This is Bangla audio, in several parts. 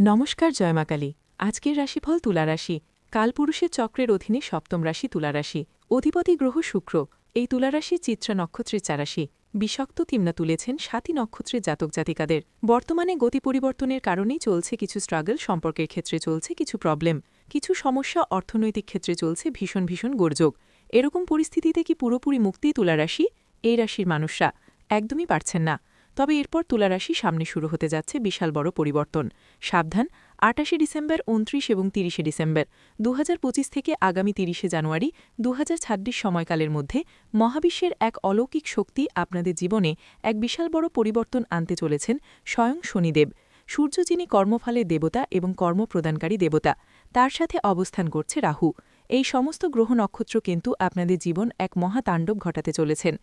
নমস্কার জয়মাকালী। আজকের রাশিফল তুলারাশি কালপুরুষের চক্রের অধীনে সপ্তম রাশি তুলারাশি অধিপতি গ্রহ শুক্র। এই তুলারাশি চিত্রা নক্ষত্রের চারাশি। বিষাক্ত তিমনা তুলেছেন সাতই নক্ষত্রের জাতক জাতিকাদের। বর্তমানে গতি পরিবর্তনের কারণেই চলছে কিছু স্ট্রাগল সম্পর্কের ক্ষেত্রে চলছে কিছু প্রবলেম কিছু সমস্যা, অর্থনৈতিক ক্ষেত্রে চলছে ভীষণ ভীষণ গোরযোগ এরকম পরিস্থিতিতে কি পুরোপুরি মুক্তি তুলারাশি এই রাশির মানুষরা একদমই পারছেন না। তবে এরপর তুলারাশি সামনে শুরু হতে যাচ্ছে বিশাল বড় পরিবর্তন। সাবধান, আটাশে ডিসেম্বর, উনত্রিশ এবং তিরিশে ডিসেম্বর। দুহাজার পঁচিশ থেকে আগামী তিরিশে জানুয়ারি দুহাজার ছাব্বিশ সময়কালের মধ্যে মহাবিশ্বের এক অলৌকিক শক্তি আপনাদের জীবনে এক বিশাল বড় পরিবর্তন আনতে চলেছেন স্বয়ং শনিদেব। সূর্য যিনি কর্মফলের দেবতা এবং কর্মপ্রদানকারী দেবতা, তার সাথে অবস্থান করছে রাহু। এই সমস্ত গ্রহ নক্ষত্র কিন্তু আপনাদের জীবন এক মহা তাণ্ডব ঘটাতে চলেছেন।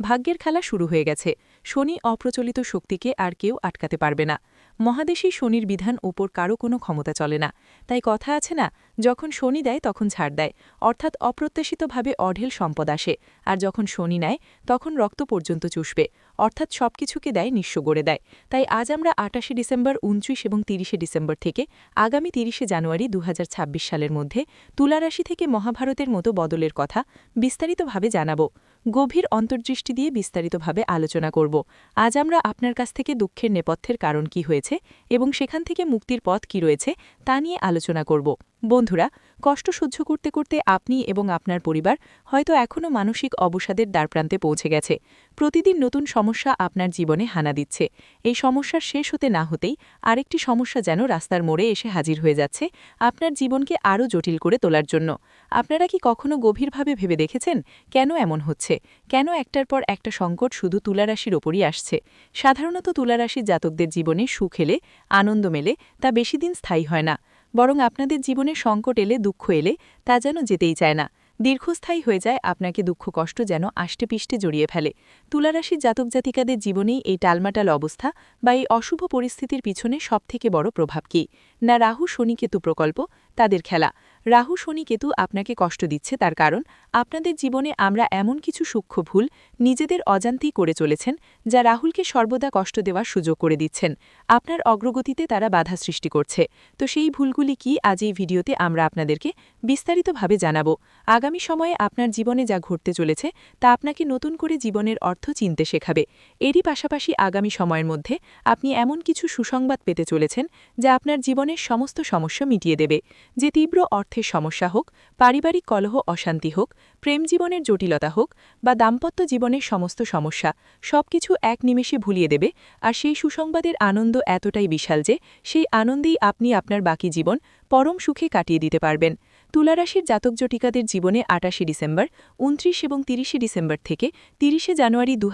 ভাগ্যের খেলা শুরু হয়ে গেছে। শনি অপ্রচলিত শক্তিকে আর কেউ আটকাতে পারবে না। মহাদেশী শনির বিধান ওপর কারও কোনো ক্ষমতা চলে না। তাই কথা আছে না, যখন শনি দেয় তখন ছাড় দেয়, অর্থাৎ অপ্রত্যাশিতভাবে অঢেল সম্পদ আসে, আর যখন শনি নেয় তখন রক্ত পর্যন্ত চুষবে, অর্থাৎ সবকিছুকে দেয় নিঃস্ব গড়ে দেয়। তাই আজ আমরা আটাশে ডিসেম্বর, উনত্রিশ এবং তিরিশে ডিসেম্বর থেকে আগামী তিরিশে জানুয়ারি দু হাজার ছাব্বিশ সালের মধ্যে তুলারাশি থেকে মহাভারতের মতো বদলের কথা বিস্তারিতভাবে জানাব। গভীর অন্তর্দৃষ্টি দিয়ে বিস্তারিতভাবে আলোচনা করব। আজ আমরা আপনার কাছ থেকে দুঃখের নেপথ্যের কারণ কি হয়েছে এবং সেখান থেকে মুক্তির পথ কি রয়েছে তা নিয়ে আলোচনা করব। বন্ধুরা, কষ্ট সহ্য করতে করতে আপনি এবং আপনার পরিবার হয়তো এখনও মানসিক অবসাদের দ্বারপ্রান্তে পৌঁছে গেছে। প্রতিদিন নতুন সমস্যা আপনার জীবনে হানা দিচ্ছে। এই সমস্যার শেষ হতে না হতেই আরেকটি সমস্যা যেন রাস্তার মোড়ে এসে হাজির হয়ে যাচ্ছে আপনার জীবনকে আরও জটিল করে তোলার জন্য। আপনারা কি কখনো গভীরভাবে ভেবে দেখেছেন কেন এমন হচ্ছে? কেন একটার পর একটা সংকট শুধু তুলারাশির ওপরই আসছে? সাধারণত তুলারাশির জাতকদের জীবনে সুখ এলে, আনন্দ মেলে, তা বেশি দিন স্থায়ী হয় না। বরং আপনাদের জীবনে সংকট এলে, দুঃখ এলে, তা যেন যেতেই চায় না। দীর্ঘস্থায়ী হয়ে যায় আপনাকে দুঃখ কষ্ট যেন আষ্টেপিষ্টে জড়িয়ে ফেলে। তুলারাশির জাতক জাতিকাদের জীবনেই এই টালমাটাল অবস্থা বা এই অশুভ পরিস্থিতির পিছনে সবথেকে বড় প্রভাব কি? না রাহু শনিকেতু প্রকল্প, তাদের খেলা। রাহু শনি কেতু আপনাকে কষ্ট দিচ্ছে, তার কারণ আপনাদের জীবনে আমরা এমন কিছু সূক্ষ্ম ভুল নিজেদের অজান্তেই করে চলেছেন, যা রাহুলকে সর্বদা কষ্ট দেওয়ার সুযোগ করে দিচ্ছেন। আপনার অগ্রগতিতে তারা বাধা সৃষ্টি করছে। তো সেই ভুলগুলি কি আজ এই ভিডিওতে আমরা আপনাদেরকে বিস্তারিতভাবে জানাব। আগামী সময়ে আপনার জীবনে যা ঘটতে চলেছে, তা আপনাকে নতুন করে জীবনের অর্থ চিনতে শেখাবে। এরই পাশাপাশি আগামী সময়ের মধ্যে আপনি এমন কিছু সুসংবাদ পেতে চলেছেন, যা আপনার জীবনের সমস্ত সমস্যা মিটিয়ে দেবে, যে তীব্র অর্থের সমস্যা হোক, পারিবারিক কলহ, অশান্তি হোক, প্রেম জীবনের জটিলতা হোক বা দাম্পত্য জীবনের সমস্ত সমস্যা, সবকিছু এক নিমেষে ভুলিয়ে দেবে আর সেই সুসংবাদের আনন্দ এতটাই বিশাল যে সেই আনন্দেই আপনি আপনার বাকি জীবন পরম সুখে কাটিয়ে দিতে পারবেন। তুলারাশির জাতক জটিকাদের জীবনে আটাশে ডিসেম্বর, উনত্রিশ এবং তিরিশে ডিসেম্বর থেকে তিরিশে জানুয়ারি দু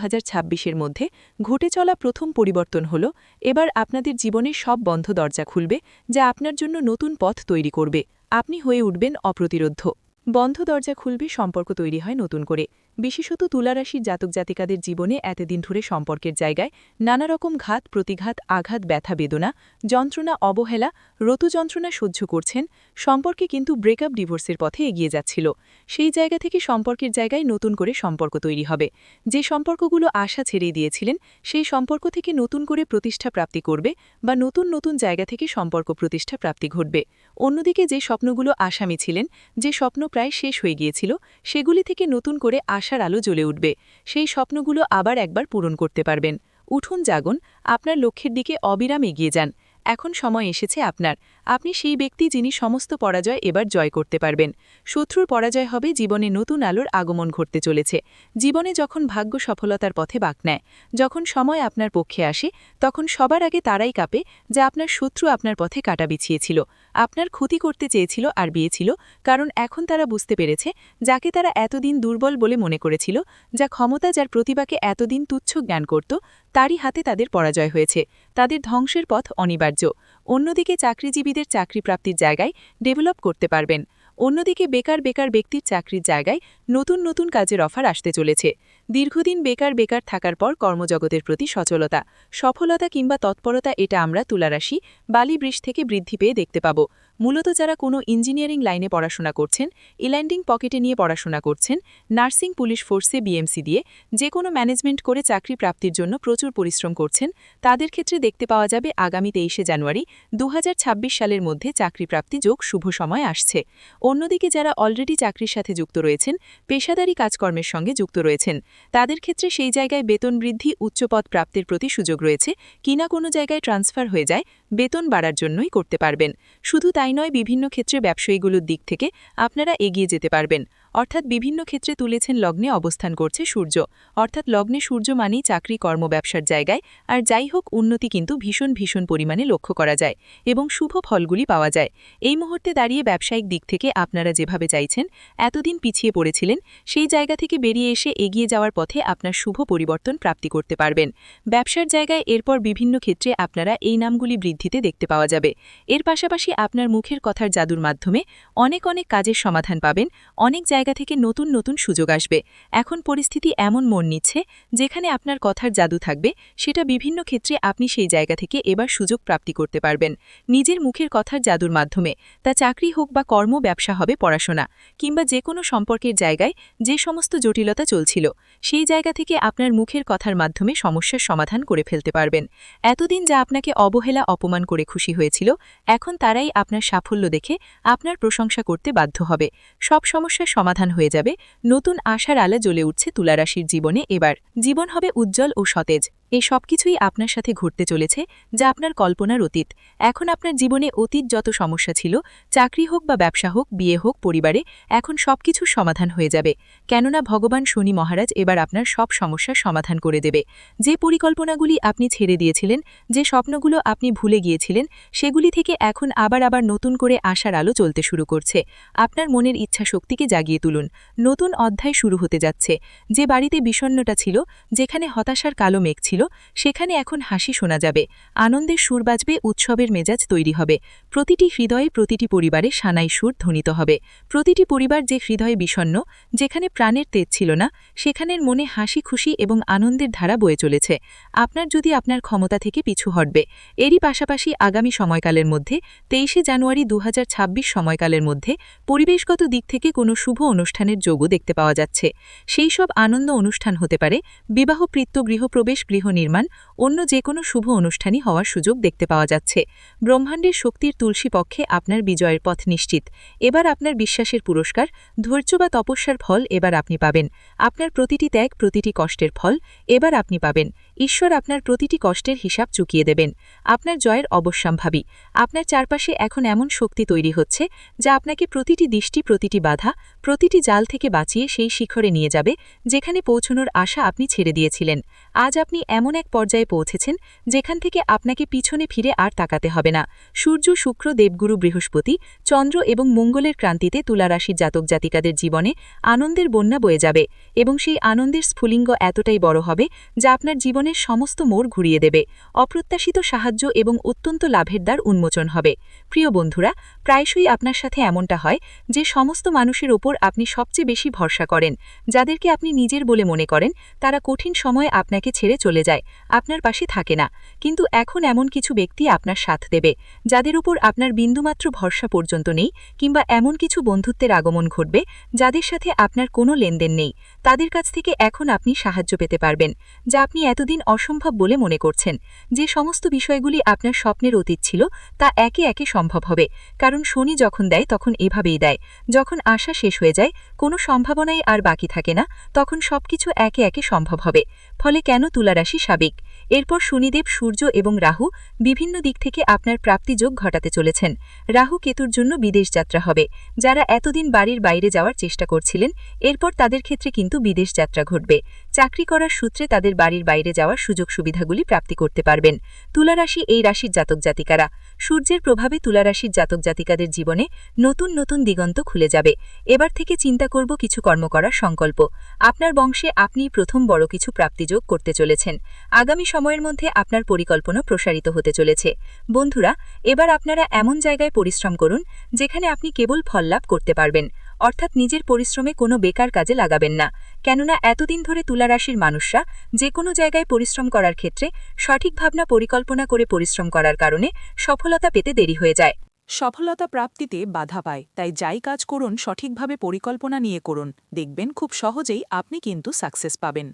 এর মধ্যে ঘটে চলা প্রথম পরিবর্তন হল, এবার আপনাদের জীবনে সব বন্ধ দরজা খুলবে যা আপনার জন্য নতুন পথ তৈরি করবে। আপনি হয়ে উঠবেন অপ্রতিরোধ্য। বন্ধ দরজা খুলবে সম্পর্ক তৈরি হয় নতুন করে। বিশেষত তুলারাশির জাতক জাতিকাদের জীবনে এতদিন ধরে সম্পর্কের জায়গায় নানা রকম ঘাত, প্রতিঘাত, আঘাত, ব্যথা, বেদনা, যন্ত্রণা, অবহেলা রতু যন্ত্রণা সহ্য করছেন, সম্পর্কে কিন্তু ব্রেকআপ ডিভোর্সের পথে এগিয়ে যাচ্ছিল। সেই জায়গা থেকে সম্পর্কের জায়গায় নতুন করে সম্পর্ক তৈরি হবে। যে সম্পর্কগুলো আশা ছেড়ে দিয়েছিলেন, সেই সম্পর্ক থেকে নতুন করে প্রতিষ্ঠা প্রাপ্তি করবে বা নতুন নতুন জায়গা থেকে সম্পর্ক প্রতিষ্ঠা প্রাপ্তি ঘটবে। অন্যদিকে যে স্বপ্নগুলো আসামি ছিলেন, যে স্বপ্ন প্রায় শেষ হয়ে গিয়েছিল, সেগুলি থেকে নতুন করে আশার আলো জ্বলে উঠবে। সেই স্বপ্নগুলো আবার একবার পূরণ করতে পারবেন। উঠুন, জাগুন। আপনার লক্ষ্যের দিকে অবিরাম এগিয়ে যান। এখন সময় এসেছে আপনার। আপনি সেই ব্যক্তি যিনি সমস্ত পরাজয় এবার জয় করতে পারবেন। শত্রুর পরাজয় হবে জীবনে নতুন আলোর আগমন ঘটতে চলেছে। জীবনে যখন ভাগ্য সফলতার পথে বাক নেয়, যখন সময় আপনার পক্ষে আসে, তখন সবার আগে তারাই কাঁপে যা আপনার শত্রু আপনার পথে কাটা বিছিয়েছিল। আপনার ক্ষতি করতে চেয়েছিল আর বিয়েছিল, কারণ এখন তারা বুঝতে পেরেছে যাকে তারা এতদিন দুর্বল বলে মনে করেছিল, যা ক্ষমতা যার প্রতিভাকে এতদিন তুচ্ছ জ্ঞান করত তারই হাতে তাদের পরাজয় হয়েছে। তাদের ধ্বংসের পথ অনিবার্য। অন্যদিকে চাকরিজীবীদের চাকরি প্রাপ্তির জায়গায় ডেভেলপ করতে পারবেন। অন্যদিকে বেকার বেকার ব্যক্তির চাকরির জায়গায় নতুন নতুন কাজের অফার আসতে চলেছে। দীর্ঘদিন বেকার বেকার থাকার পর কর্মজগতের প্রতি সচলতা, সফলতা কিংবা তৎপরতা এটা আমরা তুলারাশি বালি বৃষ থেকে বৃদ্ধি পেয়ে দেখতে পাব। মূলত যারা কোনো ইঞ্জিনিয়ারিং লাইনে পড়াশোনা করছেন ইল্যান্ডিং পকেটে নিয়ে পড়াশোনা করছেন, নার্সিং পুলিশ ফোর্সে বিএমসি দিয়ে যে কোনো ম্যানেজমেন্ট করে চাকরি প্রাপ্তির জন্য প্রচুর পরিশ্রম করছেন, তাদের ক্ষেত্রে দেখতে পাওয়া যাবে আগামী তেইশে জানুয়ারি দু হাজার ছাব্বিশ সালের মধ্যে চাকরি প্রাপ্তি যোগ শুভ সময় আসছে। অন্যদিকে যারা অলরেডি চাকরির সাথে যুক্ত রয়েছেন, পেশাদারি কাজকর্মের সঙ্গে যুক্ত রয়েছেন, তাদের ক্ষেত্রে সেই জায়গায় বেতন বৃদ্ধি, উচ্চপদ প্রাপ্তির প্রতি সুযোগ রয়েছে, কিনা কোনো জায়গায় ট্রান্সফার হয়ে যায়, বেতন বাড়ার জন্যই করতে পারবেন। শুধু তাই নয় বিভিন্ন ক্ষেত্রে ব্যবসায়ীগুলোর দিক থেকে আপনারা এগিয়ে যেতে পারবেন। অর্থাৎ বিভিন্ন ক্ষেত্রে তুলেছেন লগ্নে অবস্থান করছে সূর্য। অর্থাৎ লগ্নে সূর্য মানেই চাকরি, কর্ম, ব্যবসার জায়গায়। আর যাই হোক, উন্নতি কিন্তু ভীষণ ভীষণ পরিমাণে লক্ষ্য করা যায় এবং শুভ ফলগুলি পাওয়া যায়। এই মুহূর্তে দাঁড়িয়ে ব্যবসায়িক দিক থেকে আপনারা যেভাবে চাইছেন, এতদিন পিছিয়ে পড়েছিলেন, সেই জায়গা থেকে বেরিয়ে এসে এগিয়ে যাওয়ার পথে আপনার শুভ পরিবর্তন প্রাপ্তি করতে পারবেন। ব্যবসার জায়গায় এরপর বিভিন্ন ক্ষেত্রে আপনারা এই নামগুলি বৃদ্ধিতে দেখতে পাওয়া যাবে। এর পাশাপাশি আপনার মুখের কথার জাদুর মাধ্যমে অনেক অনেক কাজের সমাধান পাবেন, অনেক জায়গা থেকে নতুন নতুন সুযোগ আসবে। এখন পরিস্থিতি এমন মন নিচ্ছে, যেখানে আপনার কথার জাদু থাকবে, সেটা বিভিন্ন ক্ষেত্রে আপনি সেই জায়গা থেকে এবার সুযোগ প্রাপ্তি করতে পারবেন। নিজের মুখের কথার জাদুর মাধ্যমে, তা চাকরি হোক বা কর্ম, ব্যবসা হবে পড়াশোনা, কিংবা যে কোনো সম্পর্কের জায়গায় যে সমস্ত জটিলতা চলছিল, সেই জায়গা থেকে আপনার মুখের কথার মাধ্যমে সমস্যার সমাধান করে ফেলতে পারবেন। এতদিন যা আপনাকে অবহেলা, অপমান করে খুশি হয়েছিল, এখন তারাই আপনার সাফল্য দেখে আপনার প্রশংসা করতে বাধ্য হবে। সব সমস্যার সমাধান হয়ে যাবে। নতুন আশার আলা জ্বলে উঠছে তুলারাশির জীবনে। এবার জীবন হবে উজ্জ্বল ও সতেজ। এই সব কিছুই আপনার সাথে ঘটতে চলেছে যা আপনার কল্পনার অতীত। এখন আপনার জীবনে অতীত যত সমস্যা ছিল, চাকরি হোক বা ব্যবসা হোক, বিয়ে হোক, পরিবারে, এখন সব কিছুর সমাধান হয়ে যাবে। কেননা ভগবান শনি মহারাজ এবার আপনার সব সমস্যার সমাধান করে দেবে। যে পরিকল্পনাগুলি আপনি ছেড়ে দিয়েছিলেন, যে স্বপ্নগুলো আপনি ভুলে গিয়েছিলেন, সেগুলি থেকে এখন আবার আবার নতুন করে আশার আলো চলতে শুরু করছে। আপনার মনের ইচ্ছা শক্তিকে জাগিয়ে তুলুন। নতুন অধ্যায় শুরু হতে যাচ্ছে। যে বাড়িতে বিষণ্নতা ছিল, যেখানে হতাশার কালো মেঘ ছিল সেখানে এখন হাসি শোনা যাবে। আনন্দের সুর বাজবে, উৎসবের মেজাজ তৈরি হবে। প্রতিটি হৃদয়ে প্রতিটি পরিবারে সানাই সুর ধ্বনিত হবে। প্রতিটি পরিবার যে হৃদয়ে বিষণ্ন যেখানে প্রাণের তেজ ছিল না, সেখানের মনে হাসি, খুশি এবং আনন্দের ধারা বয়ে চলেছে। আপনার যদি আপনার ক্ষমতা থেকে পিছু হটবে, এরই পাশাপাশি আগামী সময়কালের মধ্যে, তেইশে জানুয়ারি দু হাজার ছাব্বিশ সময়কালের মধ্যে, পরিবেশগত দিক থেকে কোনো শুভ অনুষ্ঠানের যোগও দেখতে পাওয়া যাচ্ছে। সেই সব আনন্দ অনুষ্ঠান হতে পারে। বিবাহ প্রীত্য গৃহপ্রবেশ গৃহ নির্মাণ অন্য যে কোনো শুভ অনুষ্ঠানই হওয়ার সুযোগ দেখতে পাওয়া যাচ্ছে। ব্রহ্মাণ্ডের শক্তির তুলসী পক্ষে আপনার বিজয়ের পথ নিশ্চিত। এবার আপনার বিশ্বাসের পুরস্কার, ধৈর্য বা তপস্যার ফল এবার আপনি পাবেন। আপনার প্রতিটি ত্যাগ, প্রতিটি কষ্টের ফল এবার আপনি পাবেন। ঈশ্বর আপনার প্রতিটি কষ্টের হিসাব চুকিয়ে দেবেন। আপনার জয়ের অবশ্যম্ভাবী। আপনার চারপাশে এখন এমন শক্তি তৈরি হচ্ছে, যা আপনাকে প্রতিটি দৃষ্টি, প্রতিটি বাধা, প্রতিটি জাল থেকে বাঁচিয়ে সেই শিখরে নিয়ে যাবে, যেখানে পৌঁছনোর আশা আপনি ছেড়ে দিয়েছিলেন। আজ আপনি এমন এক পর্যায়ে পৌঁছেছেন, যেখান থেকে আপনাকে পিছনে ফিরে আর তাকাতে হবে না। সূর্য, শুক্র, দেবগুরু, বৃহস্পতি, চন্দ্র এবং মঙ্গলের ক্রান্তিতে তুলারাশির জাতক জাতিকাদের জীবনে আনন্দের বন্যা বয়ে যাবে এবং সেই আনন্দের স্ফুলিঙ্গ এতটাই বড় হবে যা আপনার জীবনের সমস্ত মোড় ঘুরিয়ে দেবে। অপ্রত্যাশিত সাহায্য এবং অত্যন্ত লাভের দ্বার উন্মোচন হবে। প্রিয় বন্ধুরা, প্রায়শই আপনার সাথে এমনটা হয় যে সমস্ত মানুষের ওপর আপনি সবচেয়ে বেশি ভরসা করেন। যাদেরকে আপনি নিজের বলে মনে করেন, তারা কঠিন সময়ে আপনাকে ছেড়ে চলে যায়। আপনার পাশে থাকে না। কিন্তু এখন এমন কিছু ব্যক্তি আপনার সাথ দেবে, যাদের উপর আপনার বিন্দুমাত্র ভরসা পর্যন্ত নেই কিংবা এমন কিছু বন্ধুত্বের আগমন ঘটবে যাদের সাথে আপনার কোনো লেনদেন নেই। তাদের কাছ থেকে এখন আপনি সাহায্য পেতে পারবেন, যা আপনি এতদিন অসম্ভব বলে মনে করছেন। যে সমস্ত বিষয়গুলি আপনার স্বপ্নের অতীত ছিল, তা একে একে সম্ভব হবে। কারণ শনি যখন দেয়, তখন এভাবেই দেয়। যখন আশা শেষ হয়ে যায়, কোনো সম্ভাবনাই আর বাকি থাকে না, তখন সবকিছু একে একে সম্ভব হবে। ফলে কেন তুলারাশি সাবেক? এরপর শনিদেব, সূর্য এবং রাহু বিভিন্ন দিক থেকে আপনার প্রাপ্তিযোগ ঘটাতে চলেছেন। রাহু কেতুর জন্য বিদেশ যাত্রা হবে। যারা এতদিন বাড়ির বাইরে যাওয়ার চেষ্টা করছিলেন, এরপর তাদের ক্ষেত্রে কিন্তু বিদেশ যাত্রা ঘটবে। চাকরি করার সূত্রে তাদের বাড়ির বাইরে যাওয়ার সুযোগ সুবিধাগুলি প্রাপ্তি করতে পারবেন। তুলারাশি এই রাশির জাতক জাতিকারা। সূর্যের প্রভাবে তুলারাশির জাতক জাতিকাদের জীবনে নতুন নতুন দিগন্ত খুলে যাবে। এবার থেকে চিন্তা করব কিছু কর্ম করার সংকল্প। আপনার বংশে আপনি প্রথম বড় কিছু প্রাপ্তিযোগ করতে চলেছেন। আগামী সময়ের মধ্যে আপনার পরিকল্পনা প্রসারিত হতে চলেছে। বন্ধুরা, এবার আপনারা এমন জায়গায় পরিশ্রম করুন, যেখানে আপনি কেবল ফল লাভ করতে পারবেন। অর্থাৎ নিজের পরিশ্রমে কোনো বেকার কাজে লাগাবেন না। কেননা এতদিন ধরে তুলারাশির মানুষরা যে কোনো জায়গায় পরিশ্রম করার ক্ষেত্রে সঠিক ভাবনা পরিকল্পনা করে পরিশ্রম করার কারণে সফলতা পেতে দেরি হয়ে যায়। সফলতা প্রাপ্তিতে বাধা পায়, তাই যাই কাজ করুন, সঠিকভাবে পরিকল্পনা নিয়ে করুন। দেখবেন খুব সহজেই আপনি কিন্তু সাকসেস পাবেন।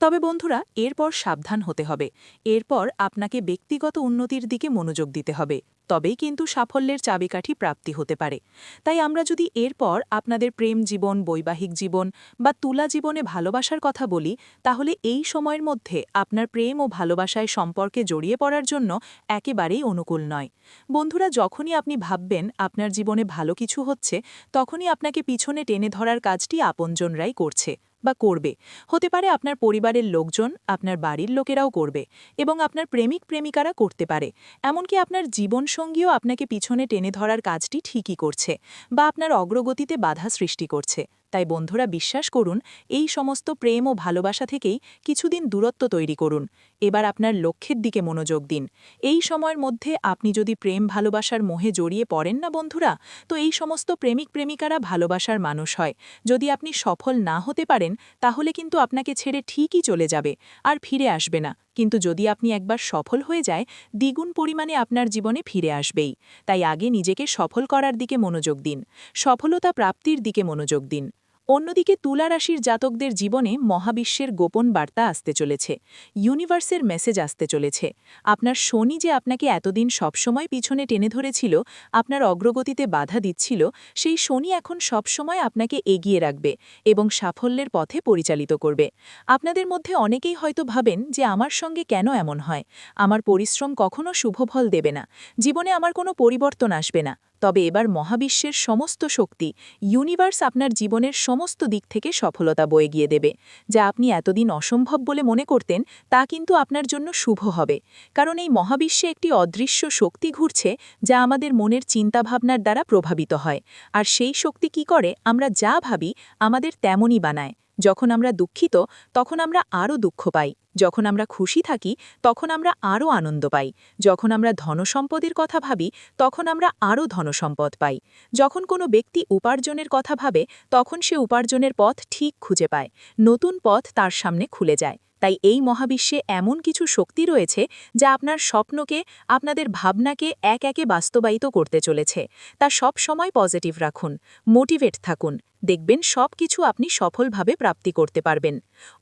তবে বন্ধুরা, এরপর সাবধান হতে হবে। এরপর আপনাকে ব্যক্তিগত উন্নতির দিকে মনোযোগ দিতে হবে। তবেই কিন্তু সাফল্যের চাবিকাঠি প্রাপ্তি হতে পারে। তাই আমরা যদি এরপর আপনাদের প্রেম জীবন, বৈবাহিক জীবন বা তুলা জীবনে ভালোবাসার কথা বলি, তাহলে এই সময়ের মধ্যে আপনার প্রেম ও ভালোবাসায় সম্পর্কে জড়িয়ে পড়ার জন্য একেবারেই অনুকূল নয়। বন্ধুরা, যখনই আপনি ভাববেন আপনার জীবনে ভালো কিছু হচ্ছে, তখনই আপনাকে পিছনে টেনে ধরার কাজটি আপনজনরাই করছে। বা করবে। হতে পারে আপনার পরিবারের লোকজন, আপনার বাড়ির লোকেরাও করবে এবং আপনার প্রেমিক, প্রেমিকারা করতে পারে। এমনকি আপনার জীবনসঙ্গীও আপনাকে পিছনে টেনে ধরার কাজটি ঠিকই করছে বা আপনার অগ্রগতিতে বাধা সৃষ্টি করছে। তাই বন্ধুরা বিশ্বাস করুন, এই সমস্ত প্রেম ও ভালোবাসা থেকেই কিছুদিন দূরত্ব তৈরি করুন। এবার আপনার লক্ষ্যের দিকে মনোযোগ দিন। এই সময়ের মধ্যে আপনি যদি প্রেম ভালোবাসার মোহে জড়িয়ে পড়েন না বন্ধুরা, তো এই সমস্ত প্রেমিক প্রেমিকারা ভালোবাসার মানুষ হয়। যদি আপনি সফল না হতে পারেন, তাহলে কিন্তু আপনাকে ছেড়ে ঠিকই চলে যাবে আর ফিরে আসবে না। কিন্তু যদি আপনি একবার সফল হয়ে যায়, দ্বিগুণ পরিমাণে আপনার জীবনে ফিরে আসবেই। তাই আগে নিজেকে সফল করার দিকে মনোযোগ দিন। সফলতা প্রাপ্তির দিকে মনোযোগ দিন। অন্যদিকে তুলা রাশির জাতকদের জীবনে মহাবিশ্বের গোপন বার্তা আসতে চলেছে। ইউনিভার্সের মেসেজ আসতে চলেছে। আপনার শনি যে আপনাকে এতদিন সবসময় পিছনে টেনে ধরেছিল, আপনার অগ্রগতিতে বাধা দিচ্ছিল, সেই শনি এখন সবসময় আপনাকে এগিয়ে রাখবে এবং সাফল্যের পথে পরিচালিত করবে। আপনাদের মধ্যে অনেকেই হয়তো ভাবেন যে আমার সঙ্গে কেন এমন হয়? আমার পরিশ্রম কখনো শুভফল দেবে না। জীবনে আমার কোনো পরিবর্তন আসবে না। তবে এবার মহাবিশ্বের সমস্ত শক্তি ইউনিভার্স আপনার জীবনের সমস্ত দিক থেকে সফলতা বয়ে গিয়ে দেবে। যা আপনি এতদিন অসম্ভব বলে মনে করতেন, তা কিন্তু আপনার জন্য শুভ হবে। কারণ এই মহাবিশ্বে একটি অদৃশ্য শক্তি ঘুরছে, যা আমাদের মনের চিন্তাভাবনার দ্বারা প্রভাবিত হয়। আর সেই শক্তি কি করে? আমরা যা ভাবি, আমাদের তেমনই বানায়। যখন আমরা দুঃখিত, তখন আমরা আরও দুঃখ পাই। যখন আমরা খুশি থাকি, তখন আমরা আরও আনন্দ পাই। যখন আমরা ধনসম্পদের কথা ভাবি, তখন আমরা আরও ধনসম্পদ পাই। যখন কোনো ব্যক্তি উপার্জনের কথা ভাবে, তখন সে উপার্জনের পথ ঠিক খুঁজে পায়। নতুন পথ তার সামনে খুলে যায়। তাই এই মহাবিশ্বে এমন কিছু শক্তি রয়েছে, যা আপনার স্বপ্নকে, আপনাদের ভাবনাকে এক একে বাস্তবায়িত করতে চলেছে। তা সব সময় পজিটিভ রাখুন, মোটিভেট থাকুন। দেখবেন সব কিছু আপনি সফলভাবে প্রাপ্তি করতে পারবেন।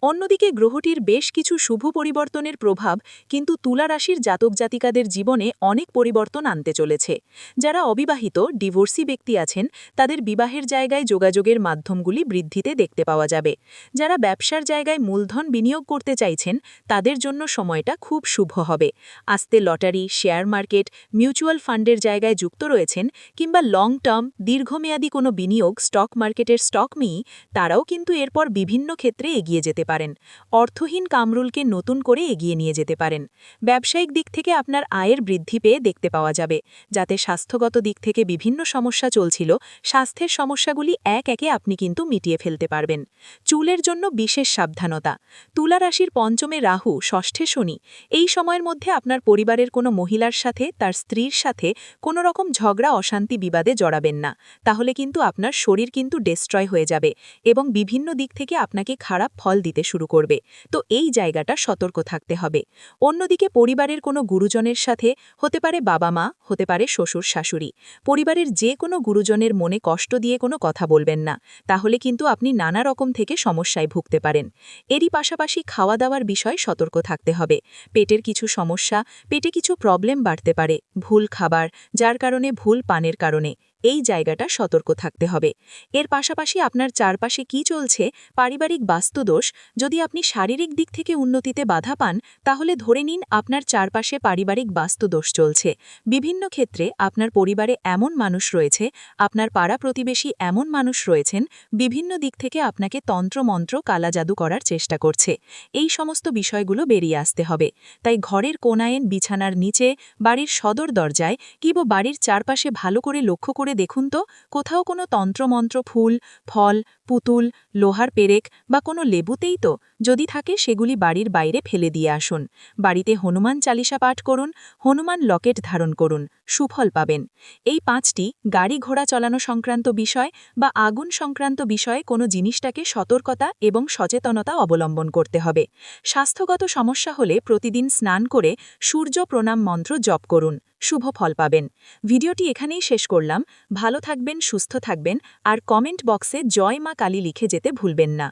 অন্যদিকে গ্রহটির বেশ কিছু শুভ পরিবর্তনের প্রভাব কিন্তু তুলা রাশির জাতক জাতিকাদের জীবনে অনেক পরিবর্তন আনতে চলেছে। যারা অবিবাহিত, ডিভোর্সি ব্যক্তি আছেন, তাদের বিবাহের জায়গায় যোগাযোগের মাধ্যমগুলি বৃদ্ধিতে দেখতে পাওয়া যাবে। যারা ব্যবসার জায়গায় মূলধন বিনিয়োগ করতে চাইছেন, তাদের জন্য সময়টা খুব শুভ হবে। আস্তে লটারি, শেয়ার মার্কেট, মিউচুয়াল ফান্ডের জায়গায় যুক্ত রয়েছেন কিংবা লং টার্ম, দীর্ঘমেয়াদী কোনো বিনিয়োগ, স্টক মার্কেটের স্টক মি, তারাও কিন্তু এরপর বিভিন্ন ক্ষেত্রে এগিয়ে যেতে পারেন। অর্থহীন কামরুলকে নতুন করে এগিয়ে নিয়ে যেতে পারেন। ব্যবসায়িক দিক থেকে আপনার আয়ের বৃদ্ধি পেয়ে দেখতে পাওয়া যাবে। যাতে স্বাস্থ্যগত দিক থেকে বিভিন্ন সমস্যা চলছিল, স্বাস্থ্যের সমস্যাগুলি এক একে আপনি কিন্তু মিটিয়ে ফেলতে পারবেন। চুলের জন্য বিশেষ সাবধানতা। তুলা রাশির পঞ্চমে রাহু, ষষ্ঠে শনি। এই সময়ের মধ্যে আপনার পরিবারের কোনো মহিলার সাথে, তার স্ত্রীর সাথে কোনো রকম ঝগড়া, অশান্তি বিবাদে জড়াবেন না। তাহলে কিন্তু আপনার শরীর কিন্তু ডেস্ট্রয় হয়ে যাবে এবং বিভিন্ন দিক থেকে আপনাকে খারাপ ফল দিতে শুরু করবে। তো এই জায়গাটা সতর্ক থাকতে হবে। অন্যদিকে পরিবারের কোনো গুরুজনের সাথে, হতে পারে বাবা মা, হতে পারে শ্বশুর শাশুড়ি, পরিবারের যে কোনো গুরুজনের মনে কষ্ট দিয়ে কোনো কথা বলবেন না, তাহলে কিন্তু আপনি নানা রকম থেকে সমস্যায় ভুগতে পারেন। এরই পাশাপাশি খাওয়া দাওয়ার বিষয় সতর্ক থাকতে হবে। পেটের কিছু সমস্যা, পেটে কিছু প্রবলেম বাড়তে পারে, ভুল খাবার, যার কারণে ভুল পানের কারণে। এই জায়গাটা সতর্ক থাকতে হবে। এর পাশাপাশি আপনার চারপাশে কি চলছে, পারিবারিক বাস্তুদোষ, যদি আপনি শারীরিক দিক থেকে উন্নতিতে বাধা পান, তাহলে ধরে নিন আপনার চারপাশে পারিবারিক বাস্তুদোষ চলছে। বিভিন্ন ক্ষেত্রে আপনার পরিবারে এমন মানুষ রয়েছে, আপনার পাড়া প্রতিবেশী এমন মানুষ রয়েছেন, বিভিন্ন দিক থেকে আপনাকে তন্ত্রমন্ত্র কালা জাদু করার চেষ্টা করছে। এই সমস্ত বিষয়গুলো বেরিয়ে আসতে হবে। তাই ঘরের কোনায়েন বিছানার নিচে, বাড়ির সদর দরজায় কিংবা বাড়ির চারপাশে ভালো করে লক্ষ্য করে দেখুন তো কোথাও কোনো তন্ত্রমন্ত্র ফুল ফল পুতুল, লোহার পেরেক বা কোনো লেবুতেই তো যদি থাকে সেগুলি বাড়ির বাইরে ফেলে দিয়ে আসুন। বাড়িতে হনুমান চালিসা পাঠ করুন, হনুমান লকেট ধারণ করুন, সুফল পাবেন। এই পাঁচটি গাড়ি ঘোড়া চালানো সংক্রান্ত বিষয় বা আগুন সংক্রান্ত বিষয়ে কোনো জিনিসটাকে সতর্কতা এবং সচেতনতা অবলম্বন করতে হবে। স্বাস্থ্যগত সমস্যা হলে প্রতিদিন স্নান করে সূর্য প্রণাম মন্ত্র জপ করুন, শুভ ফল পাবেন। ভিডিওটি এখানেই শেষ করলাম। ভালো থাকবেন, সুস্থ থাকবেন আর কমেন্ট বক্সে জয় মা কালী লিখে যেতে ভুলবেন না।